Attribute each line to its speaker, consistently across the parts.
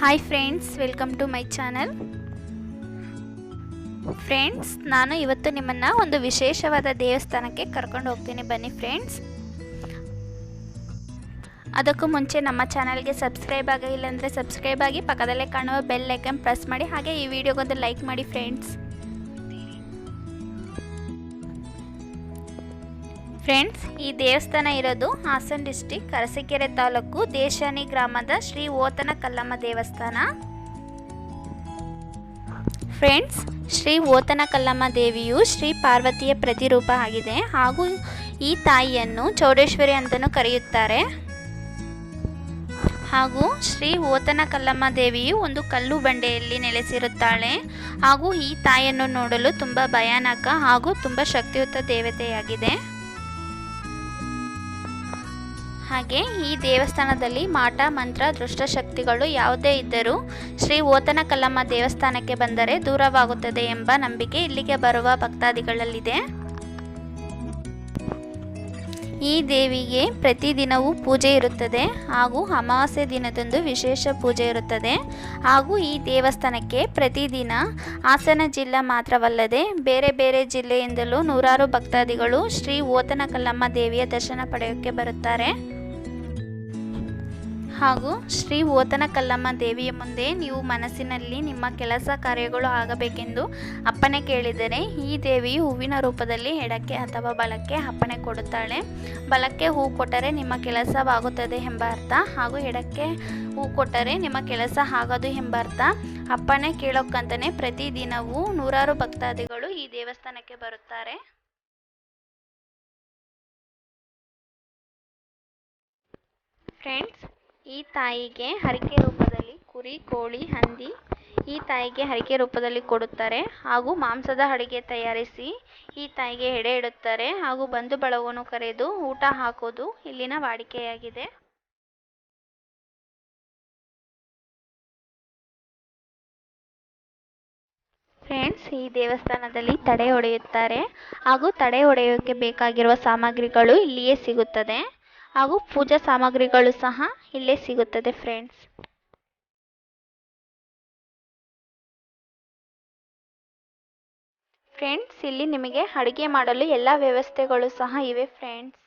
Speaker 1: Hi friends welcome to my channel friends ನಾನು ಇವತ್ತು ನಿಮ್ಮನ್ನು ಒಂದು ವಿಶೇಷವಾದ ದೇವಸ್ಥಾನಕ್ಕೆ ಕರ್ಕೊಂಡು ಹೋಗ್ತೀನಿ. ಬನ್ನಿ ಫ್ರೆಂಡ್ಸ್ ಅದಕ್ಕೂ ಮುಂಚೆ ನಮ್ಮ ಚಾನಲ್ಗೆ ಸಬ್ಸ್ಕ್ರೈಬ್ ಆಗಿಲ್ಲ ಅಂದರೆ ಸಬ್ಸ್ಕ್ರೈಬ್ ಆಗಿ ಪಕ್ಕದಲ್ಲೇ ಕಾಣುವ ಬೆಲ್ ಐಕನ್ ಪ್ರೆಸ್ ಮಾಡಿ ಹಾಗೆ ಈ ವಿಡಿಯೋಗೊಂದು ಲೈಕ್ ಮಾಡಿ ಫ್ರೆಂಡ್ಸ್ ಫ್ರೆಂಡ್ಸ್ ಈ ದೇವಸ್ಥಾನ ಇರೋದು ಹಾಸನ್ ಡಿಸ್ಟಿಕ್ ಅರಸೀಕೆರೆ ತಾಲೂಕು, ದೇಶಾನಿ ಗ್ರಾಮದ ಶ್ರೀ ಓತನ ಕಲ್ಲಮ್ಮ ದೇವಸ್ಥಾನ. ಫ್ರೆಂಡ್ಸ್ ಶ್ರೀ ಓತನ ಕಲ್ಲಮ್ಮ ದೇವಿಯು ಶ್ರೀ ಪಾರ್ವತಿಯ ಪ್ರತಿರೂಪ ಆಗಿದೆ. ಹಾಗೂ ಈ ತಾಯಿಯನ್ನು ಚೌಡೇಶ್ವರಿ ಅಂತಲೂ ಕರೆಯುತ್ತಾರೆ. ಹಾಗೂ ಶ್ರೀ ಓತನ ಕಲ್ಲಮ್ಮ ದೇವಿಯು ಒಂದು ಕಲ್ಲು ಬಂಡೆಯಲ್ಲಿ ನೆಲೆಸಿರುತ್ತಾಳೆ. ಹಾಗೂ ಈ ತಾಯಿಯನ್ನು ನೋಡಲು ತುಂಬ ಭಯಾನಕ ಹಾಗೂ ತುಂಬ ಶಕ್ತಿಯುತ ದೇವತೆಯಾಗಿದೆ. ಹಾಗೆ ಈ ದೇವಸ್ಥಾನದಲ್ಲಿ ಮಾಟ, ಮಂತ್ರ ದುಷ್ಟಶಕ್ತಿಗಳು ಯಾವುದೇ ಇದ್ದರೂ ಶ್ರೀ ಓತನ ಕಲ್ಲಮ್ಮ ದೇವಸ್ಥಾನಕ್ಕೆ ಬಂದರೆ ದೂರವಾಗುತ್ತದೆ ಎಂಬ ನಂಬಿಕೆ ಇಲ್ಲಿಗೆ ಬರುವ ಭಕ್ತಾದಿಗಳಲ್ಲಿದೆ. ಈ ದೇವಿಗೆ ಪ್ರತಿದಿನವೂ ಪೂಜೆ ಇರುತ್ತದೆ ಹಾಗೂ ಅಮಾವಾಸ್ಯೆ ದಿನದಂದು ವಿಶೇಷ ಪೂಜೆ ಇರುತ್ತದೆ. ಹಾಗೂ ಈ ದೇವಸ್ಥಾನಕ್ಕೆ ಪ್ರತಿದಿನ ಹಾಸನ ಜಿಲ್ಲಾ ಮಾತ್ರವಲ್ಲದೆ ಬೇರೆ ಬೇರೆ ಜಿಲ್ಲೆಯಿಂದಲೂ ನೂರಾರು ಭಕ್ತಾದಿಗಳು ಶ್ರೀ ಓತನ ಕಲ್ಲಮ್ಮ ದೇವಿಯ ದರ್ಶನ ಪಡೆಯೋಕ್ಕೆ ಬರುತ್ತಾರೆ. ಹಾಗೂ ಶ್ರೀ ಓತನ ಕಲ್ಲಮ್ಮ ದೇವಿಯ ಮುಂದೆ ನೀವು ಮನಸ್ಸಿನಲ್ಲಿ ನಿಮ್ಮ ಕೆಲಸ ಕಾರ್ಯಗಳು ಆಗಬೇಕೆಂದು ಅಪ್ಪಣೆ ಕೇಳಿದರೆ ಈ ದೇವಿಯು ಹೂವಿನ ರೂಪದಲ್ಲಿ ಎಡಕ್ಕೆ ಅಥವಾ ಬಲಕ್ಕೆ ಅಪ್ಪಣೆ ಕೊಡುತ್ತಾಳೆ. ಬಲಕ್ಕೆ ಹೂ ಕೊಟ್ಟರೆ ನಿಮ್ಮ ಕೆಲಸವಾಗುತ್ತದೆ ಎಂಬ ಅರ್ಥ ಹಾಗೂ ಎಡಕ್ಕೆ ಹೂ ಕೊಟ್ಟರೆ ನಿಮ್ಮ ಕೆಲಸ ಆಗೋದು ಎಂಬ ಅರ್ಥ. ಅಪ್ಪಣೆ ಕೇಳೋಕ್ಕಂತಲೇ ಪ್ರತಿದಿನವೂ ನೂರಾರು ಭಕ್ತಾದಿಗಳು ಈ ದೇವಸ್ಥಾನಕ್ಕೆ ಬರುತ್ತಾರೆ. ಫ್ರೆಂಡ್ಸ್ ಈ ತಾಯಿಗೆ ಹರಕೆ ರೂಪದಲ್ಲಿ ಕುರಿ, ಕೋಳಿ, ಹಂದಿ ಈ ತಾಯಿಗೆ ಹರಕೆ ರೂಪದಲ್ಲಿ ಕೊಡುತ್ತಾರೆ ಹಾಗೂ ಮಾಂಸದ ಅಡುಗೆ ತಯಾರಿಸಿ ಈ ತಾಯಿಗೆ ಎಡೆ ಇಡುತ್ತಾರೆ ಹಾಗೂ ಬಂಧು ಬಳಗವನ್ನು ಕರೆದು ಊಟ ಹಾಕೋದು ಇಲ್ಲಿನ ವಾಡಿಕೆಯಾಗಿದೆ. ಫ್ರೆಂಡ್ಸ್, ಈ ದೇವಸ್ಥಾನದಲ್ಲಿ ತಡೆ ಹೊಡೆಯುತ್ತಾರೆ ಹಾಗೂ ತಡೆ ಹೊಡೆಯೋಕ್ಕೆ ಬೇಕಾಗಿರುವ ಸಾಮಗ್ರಿಗಳು ಇಲ್ಲಿಯೇ ಸಿಗುತ್ತದೆ. ಹಾಗೂ ಪೂಜಾ ಸಾಮಗ್ರಿಗಳು ಸಹ ಇಲ್ಲೇ ಸಿಗುತ್ತದೆ ಫ್ರೆಂಡ್ಸ್ ಫ್ರೆಂಡ್ಸ್ ಇಲ್ಲಿ ನಿಮಗೆ ಅಡುಗೆ ಮಾಡಲು ಎಲ್ಲ ವ್ಯವಸ್ಥೆಗಳು ಸಹ ಇವೆ ಫ್ರೆಂಡ್ಸ್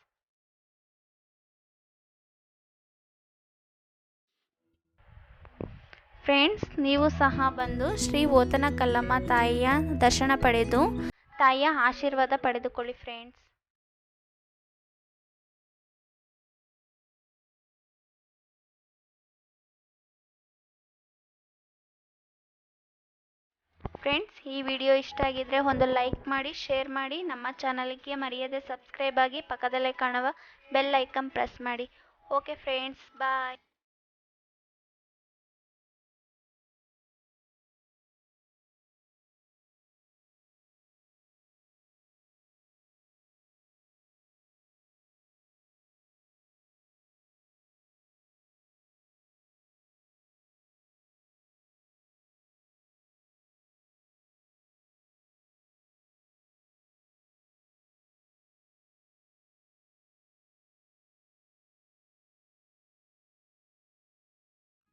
Speaker 1: ಫ್ರೆಂಡ್ಸ್ ನೀವು ಸಹ ಬಂದು ಶ್ರೀ ಓತನ ಕಲ್ಲಮ್ಮ ತಾಯಿಯ ದರ್ಶನ ಪಡೆದು ತಾಯಿಯ ಆಶೀರ್ವಾದ ಪಡೆದುಕೊಳ್ಳಿ ಫ್ರೆಂಡ್ಸ್ ಫ್ರೆಂಡ್ಸ್, ಈ ವಿಡಿಯೋ ಇಷ್ಟ ಆಗಿದ್ರೆ ಒಂದು ಲೈಕ್ ಮಾಡಿ, ಶೇರ್ ಮಾಡಿ. ನಮ್ಮ ಚಾನಲ್ಗೆ ಮರೆಯದೆ ಸಬ್ಸ್ಕ್ರೈಬ್ ಆಗಿ ಪಕ್ಕದಲ್ಲೇ ಕಾಣುವ ಬೆಲ್ ಐಕನ್ ಪ್ರೆಸ್ ಮಾಡಿ. Okay friends, bye.